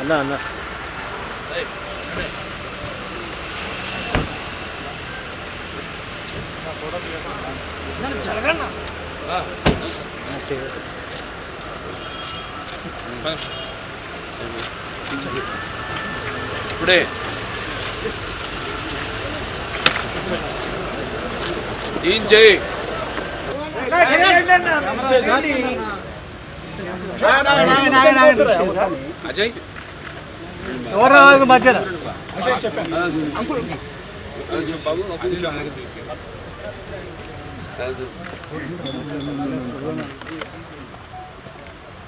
అన్న అన్న ఇప్పుడే ఏం చేయి అజయ్ ఎవరు మధ్యన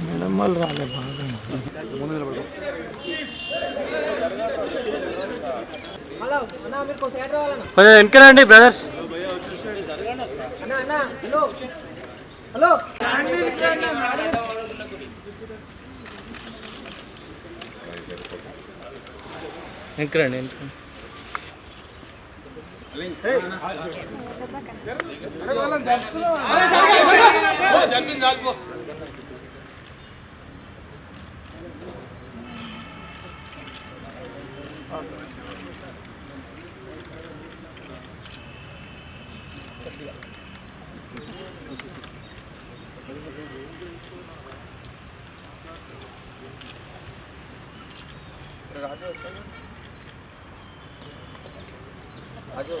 మేడమ్మలు రాలే బాగా. కొంచెం వెనకరండి బ్రదర్స్. వెనకరండి వెనకరండి 아주 아주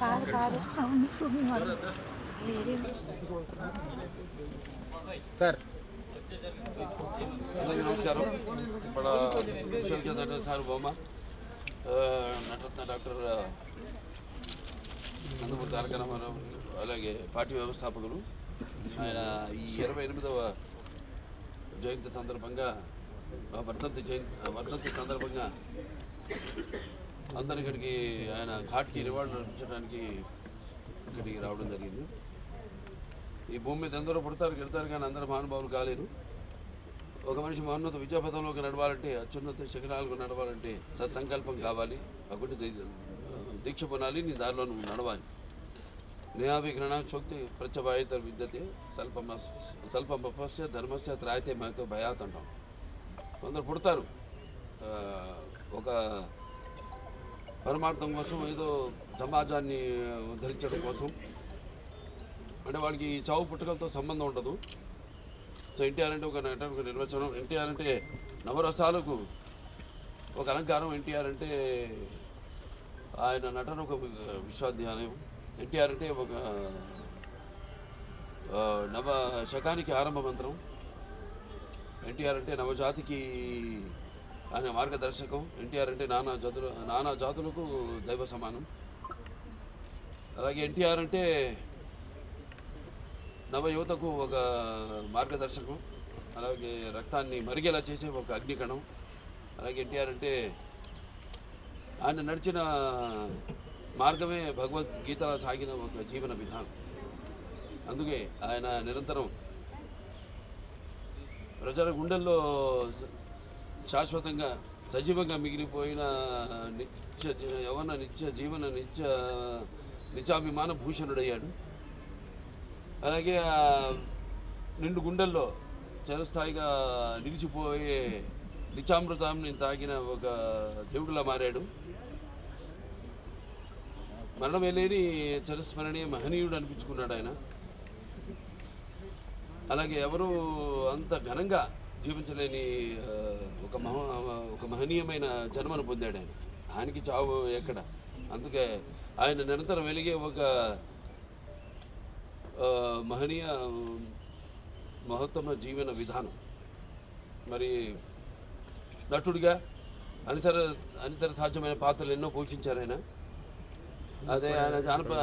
కాదు కాదు అవును సార్. అందరికీ నమస్కారం. ఇక్కడ విశ్వవిద్యాలయ సార్ బొమ్మ నటరత్న డాక్టర్ నందమూరి తారక రామారావు అలాగే పార్టీ వ్యవస్థాపకులు. ఆయన ఈ ఇరవై ఎనిమిదవ జయంతి సందర్భంగా వర్ధంతి జయంతి ఆ, వర్ధంతి సందర్భంగా అందరి ఇక్కడికి ఆయన ఘాట్కి నివాళులు అర్పించడానికి ఇక్కడికి రావడం జరిగింది. ఈ భూమి మీద ఎందరో పుడతారు గెడతారు కానీ అందరూ మహానుభావులు కాలేరు. ఒక మనిషి మహోన్నత విద్యాపథంలోకి నడవాలంటే అత్యున్నత శిఖరాలకు నడవాలంటే సత్సంకల్పం కావాలి ఒకటి దీ- దీక్ష పొనాలి నీ దారిలో నువ్వు నడవాలి. నేహాభిగ్రహణ శక్తి ప్రత్యభాయిత విద్యతే స్వల్పమ స్వల్పమపస్య ధర్మస్య త్రాయితే మనతో భయాత్ అంటాం. కొందరు పుడతారు. ఒక పరమార్థం కోసం ఏదో సమాజాన్ని ఉద్ధరించడం కోసం. అంటే వాళ్ళకి ఈ చావు పుట్టుకలతో సంబంధం ఉండదు. సో ఎన్టీఆర్ అంటే ఒక నటన ఒక నిర్వచనం. ఎన్టీఆర్ అంటే నవరసాలకు ఒక అలంకారం. ఎన్టీఆర్ అంటే ఆయన నటన ఒక విశ్వాధ్యాలయం ఎన్టీఆర్ అంటే ఒక నవ శకానికి ఆరంభ మంత్రం. ఎన్టీఆర్ అంటే నవజాతికి ఆయన మార్గదర్శకం. ఎన్టీఆర్ అంటే నానా జాతులు నానా జాతులకు దైవ సమానం. అలాగే ఎన్టీఆర్ అంటే నవ యువతకు ఒక మార్గదర్శకం. అలాగే రక్తాన్ని మరిగేలా చేసే ఒక అగ్నికణం. అలాగే ఎన్టీఆర్ అంటే ఆయన నడిచిన మార్గమే భగవద్గీతలా సాగిన ఒక జీవన విధానం. అందుకే ఆయన నిరంతరం ప్రజల గుండెల్లో శాశ్వతంగా సజీవంగా మిగిలిపోయిన నిత్య యవన నిత్య జీవన నిత్య నిత్యాభిమాన భూషణుడయ్యాడు. అలాగే నిండు గుండెల్లో చిరస్థాయిగా నిలిచిపోయే నిత్యామృతాన్ని తాగిన ఒక దేవుడిలా మారాడు. మరణమే లేని చిరస్మరణీయ మహనీయుడు అనిపించుకున్నాడు ఆయన. అలాగే ఎవరు అంత ఘనంగా జీవించలేని ఒక మహ ఒక మహనీయమైన జన్మను పొందాడు ఆయన. ఆయనకి చావు ఎక్కడ? అందుకే ఆయన నిరంతరం వెలిగే ఒక మహనీయ మహత్తమ జీవన విధానం. మరి నటుడిగా అనితర అనితర సాధ్యమైన పాత్రలు ఎన్నో పోషించారు ఆయన. అదే ఆయన జానపద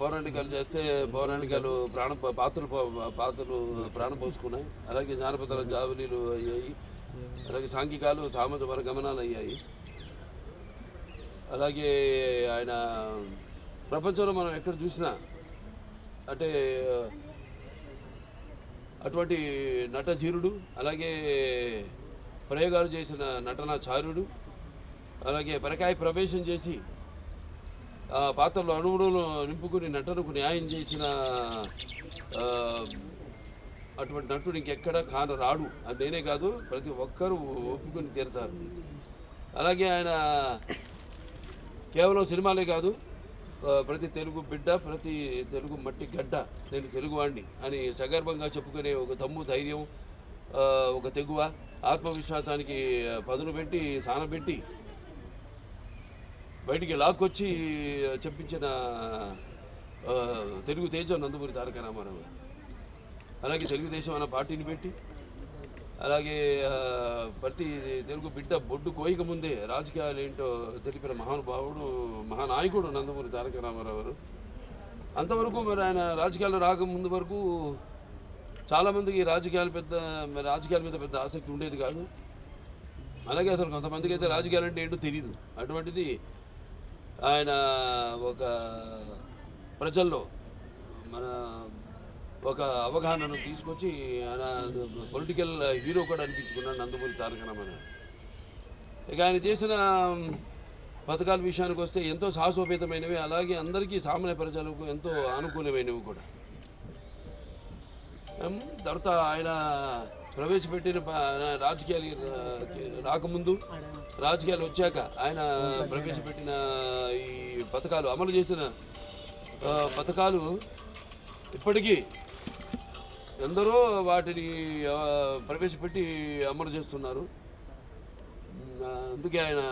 పౌరాణికాలు చేస్తే పౌరాణికాలు ప్రాణ పాత్రలు పాత్రలు ప్రాణం పోసుకున్నాయి. అలాగే జానపదాల జావలీలు అయ్యాయి. అలాగే సాంఘికాలు సామాజిక వర్గమనాలు అయ్యాయి. అలాగే ఆయన ప్రపంచంలో మనం ఎక్కడ చూసినా అంటే అటువంటి నటధీరుడు అలాగే ప్రయోగాలు చేసిన నటనాచార్యుడు అలాగే పరకాయ ప్రవేశం చేసి పాత్రలో అణువులను నింపుకుని నటనకు న్యాయం చేసిన అటువంటి నటుడు ఇంకెక్కడ కాను రాడు. అది నేనే కాదు ప్రతి ఒక్కరూ ఒప్పుకొని తీరుతారు. అలాగే ఆయన కేవలం సినిమాలే కాదు ప్రతి తెలుగు బిడ్డ ప్రతి తెలుగు మట్టి గడ్డ నేను తెలుగువాణ్ణి అని సగర్భంగా చెప్పుకునే ఒక దమ్ము ధైర్యం ఒక తెగువ ఆత్మవిశ్వాసానికి పదును పెట్టి సానబెట్టి బయటికి లాక్కొచ్చి చెప్పించిన తెలుగు తేజం నందమూరి తారక రామారావు అలాగే తెలుగుదేశం అన్న పార్టీని పెట్టి అలాగే ప్రతి తెలుగు బిడ్డ బొడ్డు కోయిక ముందే రాజకీయాలు ఏంటో తెలిపిన మహానుభావుడు మహానాయకుడు నందమూరి తారక రామారావు గారు. అంతవరకు మరి ఆయన రాజకీయాలు రాకముందు వరకు చాలామందికి రాజకీయాలు పెద్ద రాజకీయాల మీద పెద్ద ఆసక్తి ఉండేది కాదు. అలాగే అసలు కొంతమందికి అయితే రాజకీయాలు అంటే ఏంటో తెలియదు అటువంటిది ఆయన ఒక ప్రజల్లో మన ఒక అవగాహనను తీసుకొచ్చి ఆయన పొలిటికల్ హీరో కూడా అనిపించుకున్నాడు నందమూరి తారక రామారావు ఇక ఆయన చేసిన పథకాల విషయానికి వస్తే ఎంతో సాహసోపేతమైనవి అలాగే అందరికీ సామాన్య ప్రజలకు ఎంతో అనుకూలమైనవి కూడా. తర్వాత ఆయన ప్రవేశపెట్టిన రాజకీయాలు రాకముందు రాజకీయాలు వచ్చాక ఆయన ప్రవేశపెట్టిన ఈ పథకాలు అమలు చేసిన పథకాలు ఇప్పటికీ ఎందరో వాటిని ప్రవేశపెట్టి అమలు చేస్తున్నారు. అందుకే ఆయన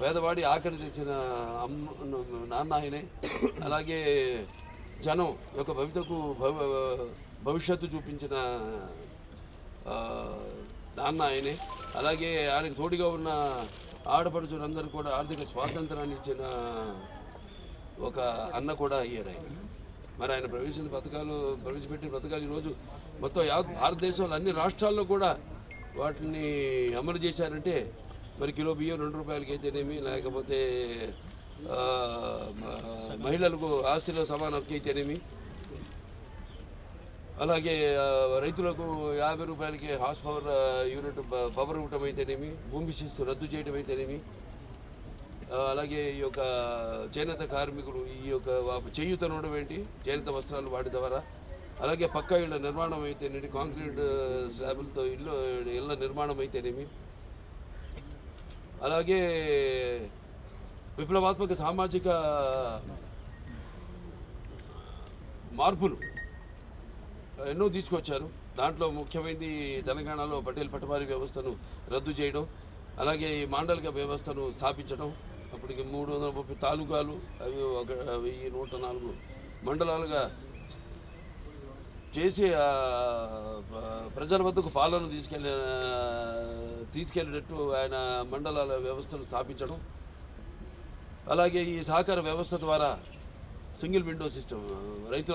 పేదవాడి ఆఖరి తెచ్చిన అమ్మ నాన్న ఆయనే అలాగే జనం యొక్క భవితకు భవిష్యత్తు చూపించిన నాన్న ఆయనే. అలాగే ఆయనకు తోడుగా ఉన్న ఆడపడుచులందరూ కూడా ఆర్థిక స్వాతంత్రాన్ని ఇచ్చిన ఒక అన్న కూడా అయ్యాడు ఆయన. మరి ఆయన ప్రవేశించిన పథకాలు ప్రవేశపెట్టిన పథకాలు ఈరోజు మొత్తం యావత్ భారతదేశంలో అన్ని రాష్ట్రాల్లో కూడా వాటిని అమలు చేశారంటే మరి కిలో బియ్యం రెండు రూపాయలకి అయితేనేమి లేకపోతే మహిళలకు ఆస్తిలో సమాన అయితేనేమి అలాగే రైతులకు యాభై రూపాయలకి హార్స్ పవర్ యూనిట్ పవర్ ఇవ్వటం అయితేనేమి భూమి శిస్తు రద్దు చేయడం అయితేనేమి అలాగే ఈ యొక్క చేనేత కార్మికులు ఈ యొక్క చేయూత అనడం ఏంటి చేనేత వస్త్రాలు వాటి ద్వారా అలాగే పక్క ఇళ్ళ నిర్మాణం అయితేనేమి కాంక్రీట్ స్లాబులతో ఇల్లు ఇళ్ళ నిర్మాణం అయితేనేమి అలాగే విప్లవాత్మక సామాజిక మార్పులు ఎన్నో తీసుకొచ్చారు. దాంట్లో ముఖ్యమైనది తెలంగాణలో పటేల్ పటవారీ వ్యవస్థను రద్దు చేయడం అలాగే ఈ మాండలిక వ్యవస్థను స్థాపించడం అప్పటికి మూడు వందల ముప్పై తాలూకాలు అవి ఒక వెయ్యి నూట నాలుగు మండలాలుగా చేసి ప్రజల వద్దకు పాలన తీసుకెళ్ళి తీసుకెళ్ళేటట్టు ఆయన మండలాల వ్యవస్థను స్థాపించడం అలాగే ఈ సహకార వ్యవస్థ ద్వారా సింగిల్ విండో సిస్టమ్ రైతుల